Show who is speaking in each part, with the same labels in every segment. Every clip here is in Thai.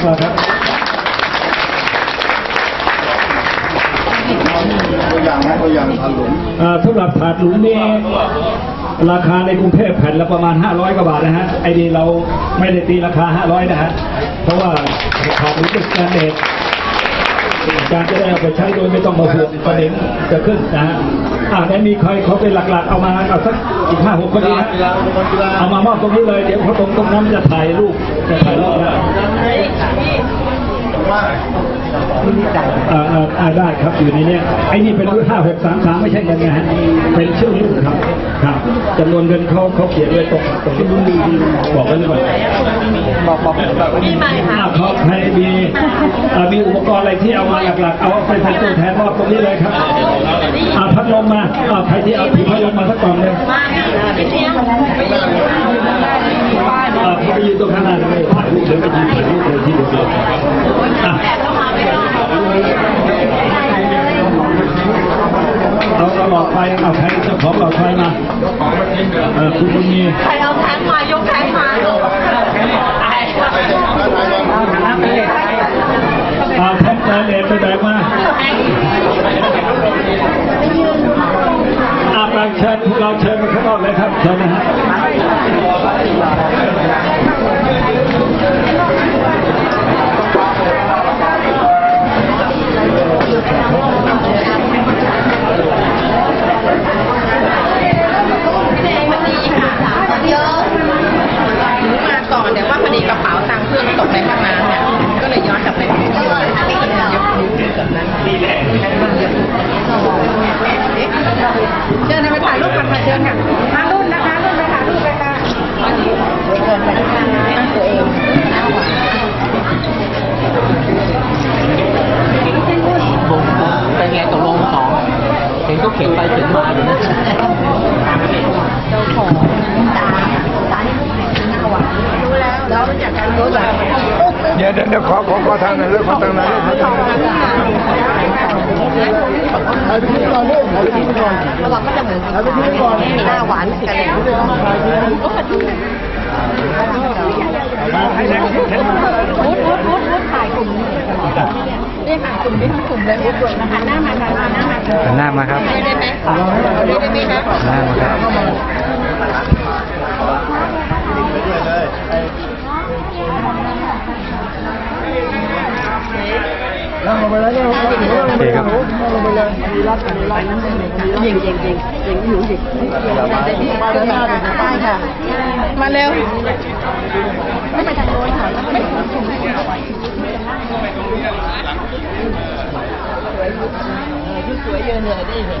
Speaker 1: คุณมากครับ
Speaker 2: ตัวอย่างนะตัวอย่างพันหลุม
Speaker 1: อ่าสำหรับถาดหลุมนี้ราคาในกรุงเทพแผ่นละประมาณ 500 กว่าบาทนะฮะ ไอ้นี่เราไม่ได้ตีราคา 500 นะฮะ เพราะว่าถาดหลุมเป็นสแตนเดร์ดการจะได้เอาไปใช้โดยไม่ต้องมาห่วงประเด็นจะขึ้นนะฮะอ่าได้มีใครเขาเป็นหลักๆ เอามาเอาสักอีกห้าหกคนนี้นะเอามามอบตรงนี้เลย เดี๋ยวเขาตรงตรงนั้นจะถ่ายรูปจะถ่ายรูปแล้ว
Speaker 2: ว่า
Speaker 1: อ่าอ่าอ่าได้ครับอยู่ในเนี้ยไอ้นี่เป็นรุ่นห้าหกสามสามไม่ใช่เงินนะฮะเป็นชื่อรุ่นครับครับจำนวนเงินเขาเขาเขียนไว้ตรงตรงที่รุ่นดีบอกไว้เลยว่า
Speaker 2: บอกบอกบอก
Speaker 3: นี่มาค่ะ
Speaker 1: อ่าเขาใครมีอ่ามีอุปกรณ์อะไรที่เอามาหลักๆ เอาไปเป็นตัวแทนมอบตรงนี้เลยครับอ่าพัดลมมาอ่าใครที่เอาถือพัดลมมาสักกล่องหนึ่ง
Speaker 3: มาไม่เที่ยง
Speaker 1: อ่าเขาไปยืนตรงข้างหน้าเลยถ่ายรูปเดี๋ยวไปยืนถ่ายรูปเลยที่เดียวอะ
Speaker 3: แต่ต้องมาไม่ได้
Speaker 1: เอาเอาหลอดไฟเอาใครเจ้าของหลอดไฟมาเออคุณบุญมี
Speaker 3: ใครเอาแทงมายกแทงมา
Speaker 1: เอาแท็กจานเด็ดไปแบกมาอาบางเชิญพวกเราเชิญมาข้างนอกเลยครับเชิญนะฮะ
Speaker 3: เยอะมาก่อนแต่ว่าพอดีกระเป๋าตังค์เพื่อนตกในห้องน้ำเนี่ยก็เลยย้อนกลับไปยกนิ้วแบบนั้นเชิญไปถ่ายรูปกันค่ะเชิญค่ะมารุ่นนะคะรุ่นไปถ่ายรูปกันค่ะเชิญไปนั่งตัวเอง
Speaker 4: เป็นไงตกลงสองเห็นเขาเขียนไปเขียนมาอยู่นะ
Speaker 3: เจ้าของตาตาที่ลูกเห็นหน้าหวานรู้แล้วแล้วรู้จักกันรู้จัก
Speaker 2: เดี๋ยวเดี๋ยวขอขอขอทางน่อยเลยขอทางน่อยเลยขอทางหน่อยถ่ายไปที่ก่อนเลยถ่ายไปที่ก่อน
Speaker 3: ระว่างก็จะเหมือนพี่กันหน้าหวานกันเลยวุ้ดวุ้ดวุ้ดวุ้ดถ่ายกลุ่มเรียกถ่ายกลุ่มนี้ทั้งกลุ่มเลยวุ้ดวุ้ดนะคะหน้ามาค่ะหน้ามา
Speaker 4: หันหน้ามาครับ
Speaker 3: ได้ไหมได้ไหมคะ
Speaker 4: หันหน้ามาครับ
Speaker 2: นั่งลงไปเลยนั่งลงไปเลย
Speaker 4: โอเคครับ
Speaker 2: นั่งลงไปเลยมีรัดมีรัดนั่งลงไปเลย
Speaker 3: ยิงยิงยิงยิงอยู่ยิงมาด้านหน้าเลยไปค่ะ มาเร็ว ไม่ไปทางโน้นค่ะไม่สวยเยอะเลยได้เห็น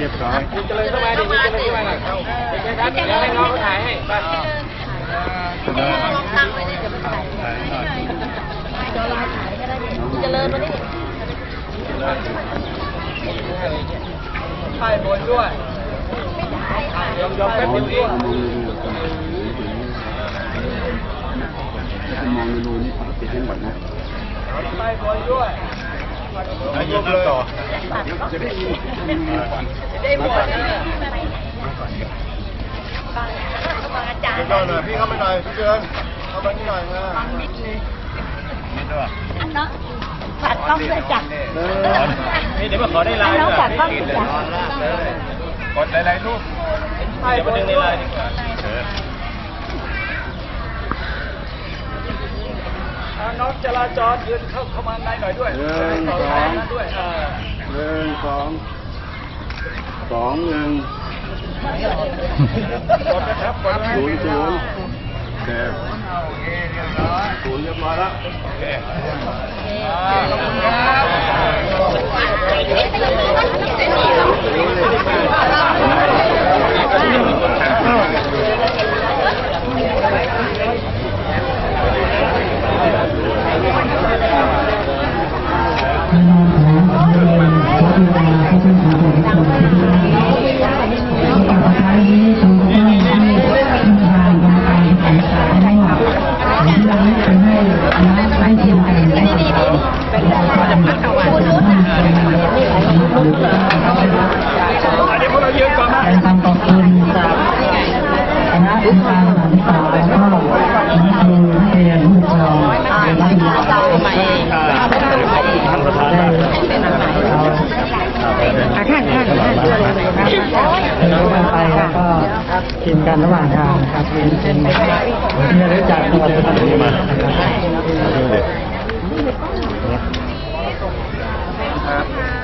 Speaker 2: รียบร้อย
Speaker 3: จะเลยเข้ามาดิจะเลยเข้ามาหน่อยเป็นไงครับเดี๋ยวให้น้องถ่ายให้ไปตั้งไว้เลยเดี๋ยวมันถ่ายจอรอถ่ายก็ได้จะเลยมาดิถ่ายบนด้วยยอมยอมแป๊บเดียวเอง
Speaker 2: มองดูนี่ติดให้หมดนะ
Speaker 3: ถ่ายบนด้วย
Speaker 2: อายุต่อ
Speaker 3: ได้หมดเลยอาจารย์
Speaker 2: พี่หน่อยพี่เข้ามาหน่อยพี่เชิญเข้ามานี่หน่อยมา
Speaker 3: มิดเลยมิดด้วยอันเนาะฝากต้องด้วยจ้ะ
Speaker 5: นี่เดี๋ยวมาขอได้ไลน์
Speaker 3: น้องฝากต้องด้วยจ้ะ
Speaker 5: กดหลายๆรูปเดี๋ยวมาดึงในไลน์ดีกว่า น้องจราจรยืนเข้าเข้ามาในหน่อยด้วย
Speaker 2: หนึ่งสอง
Speaker 5: ด้วยเออ
Speaker 2: หนึ่งสองสองหนึ่ง
Speaker 5: กดนะครับกดนะ
Speaker 2: ศูนย์ศูนย์เจ็ดศูนย์เรียบร้อยแล้ว
Speaker 5: ขอบคุณครับ
Speaker 3: เกิ
Speaker 6: นกันระหว่างทางนะครับเป็นเนที่ระลึกจากจังหวัดสุพรรณบุรีนะครับ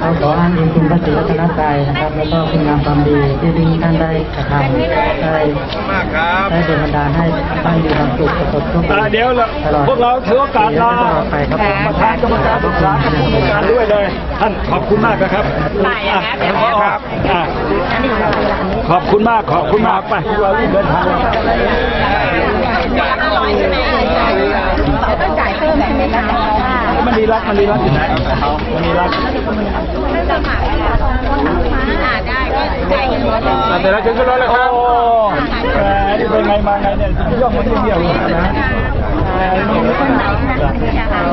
Speaker 6: เราขออ้างอิงคุณพระศรีรัตนตรัยนะครับ แล้วก็คุณงามความดีที่ที่ท่านได้กระทำได้
Speaker 5: มากครับ
Speaker 6: ได้โดนบันดาลให้ท่านมีความสุขประสบทุก
Speaker 1: อ่าเดี๋ยวเรา
Speaker 6: ตลอด
Speaker 1: พวกเราถือโอกาสลา
Speaker 6: ตลอดไปครับผม
Speaker 1: ประธานกรรมการศึกษากับผู้บริการด้วยเลย ท่านขอบคุณมากนะครับ
Speaker 3: ได้อย่างนั้นเดี๋ยว
Speaker 1: อะ
Speaker 3: ครับ
Speaker 1: อะขอบคุณมากขอบคุณมากไปพวกเรารีบเดินทางแล้ว
Speaker 3: ร้อยใช่ไหมต้องจ่ายเพิ่มใช่ไหมคะ
Speaker 1: มันมี รักมันมีรักอยู่ไหนมันมีรัก
Speaker 3: อ่าได้ก็จ่ายเงินรถ
Speaker 5: เดี๋ยวเราถึงกันแล้วเลยครับ
Speaker 1: โอ้แหมนี่เป็นไงมาไงเนี่ยย่องมันเดียวๆเลยนะ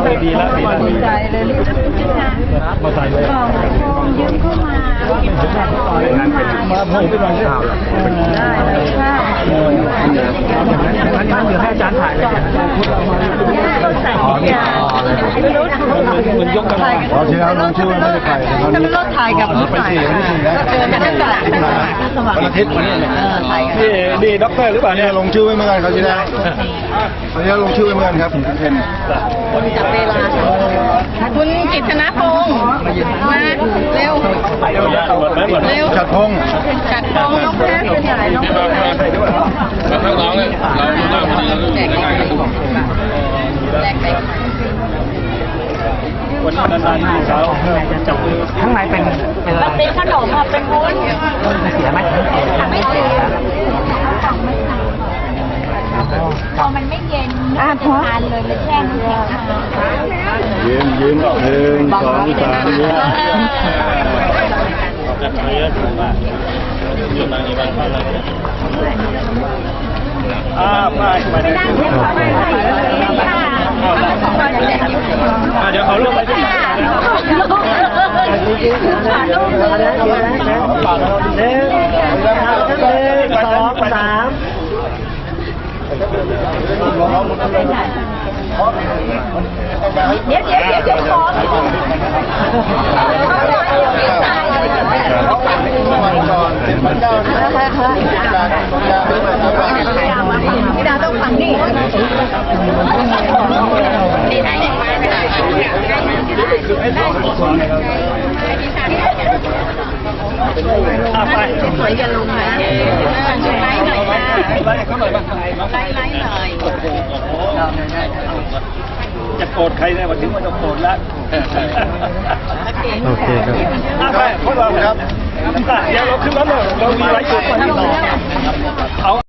Speaker 1: เออดีแล้วดีแล้วดีแล้วมาใส่เลยมาผมไปหน่อยสิได้เลยค่ะงั้นเดี๋ยวให้อาจารย์ถ่ายเลยอ๋อเนี่ยมัน ยกกัน
Speaker 2: อ๋อที่แล้วลงชื่อไม่ได้ไป
Speaker 3: จะเป็นรถถ่ายกับนิดหน่อย
Speaker 2: วันที่สี่วันที่สี่แล้ว
Speaker 3: เออจะได้ตลาดสว่างสว่าง
Speaker 2: วันอาทิตย์วันนี้
Speaker 3: นี่
Speaker 1: นี่ด็อกเตอร์หรือเปล่า
Speaker 2: เนี่
Speaker 1: ย
Speaker 2: ลงชื่อไว้เมื่อกันเขาที่แล้วเขาที่แล้ลงชื่อไว้เมื่อกันครับคุณเทน
Speaker 3: จับเวลาคุณกิตนพงศ์มาเร็วเร็ว
Speaker 2: จัดพงษ์
Speaker 3: จัดกองน้องแพทย์เป็นอะไรน้องแพทย์
Speaker 5: ทั้องเลยเราเรา
Speaker 3: แจกของแจกไป
Speaker 1: วันนี้นานๆที่สาจับมือ
Speaker 6: ข้างในเป็นเป็นอะไร
Speaker 3: เป็นขนมเป็นวุ้น
Speaker 6: เสียไหม
Speaker 3: ไม่เสีย
Speaker 7: พอมันไม่เย็นไม่ทานเลยมันแช่น้ำแข็งนะคะ
Speaker 2: ยืมยืมหนึ่งสองสามเนี่ย
Speaker 1: อ่าไปไปเยอ่าเดี๋ยวเขาลงไปที่ไหนปากเราเด้อสองสาม
Speaker 7: เดี๋ยวเดี๋ยวเดี๋ยวเดี๋ยวขอ
Speaker 3: พี่ดาวต้องฟังนี่นี่ได้ยังไงไม่ได้
Speaker 1: อ่าไป
Speaker 3: สวยจะลงนะไลฟ์หน่อยค่ะ
Speaker 1: ไล่เขาหน่อยบ้าง
Speaker 3: ไลฟ์ไลฟ์หน่อย
Speaker 1: จะโกรธใครเนี่ยวันถึงมันจะโกรธแล้ว
Speaker 6: โอเคครับ
Speaker 1: อะไปพวกเราครับอะเดี๋ยวเราขึ้นรถเลยเรามีไว้จุดมาที่ต่อเอา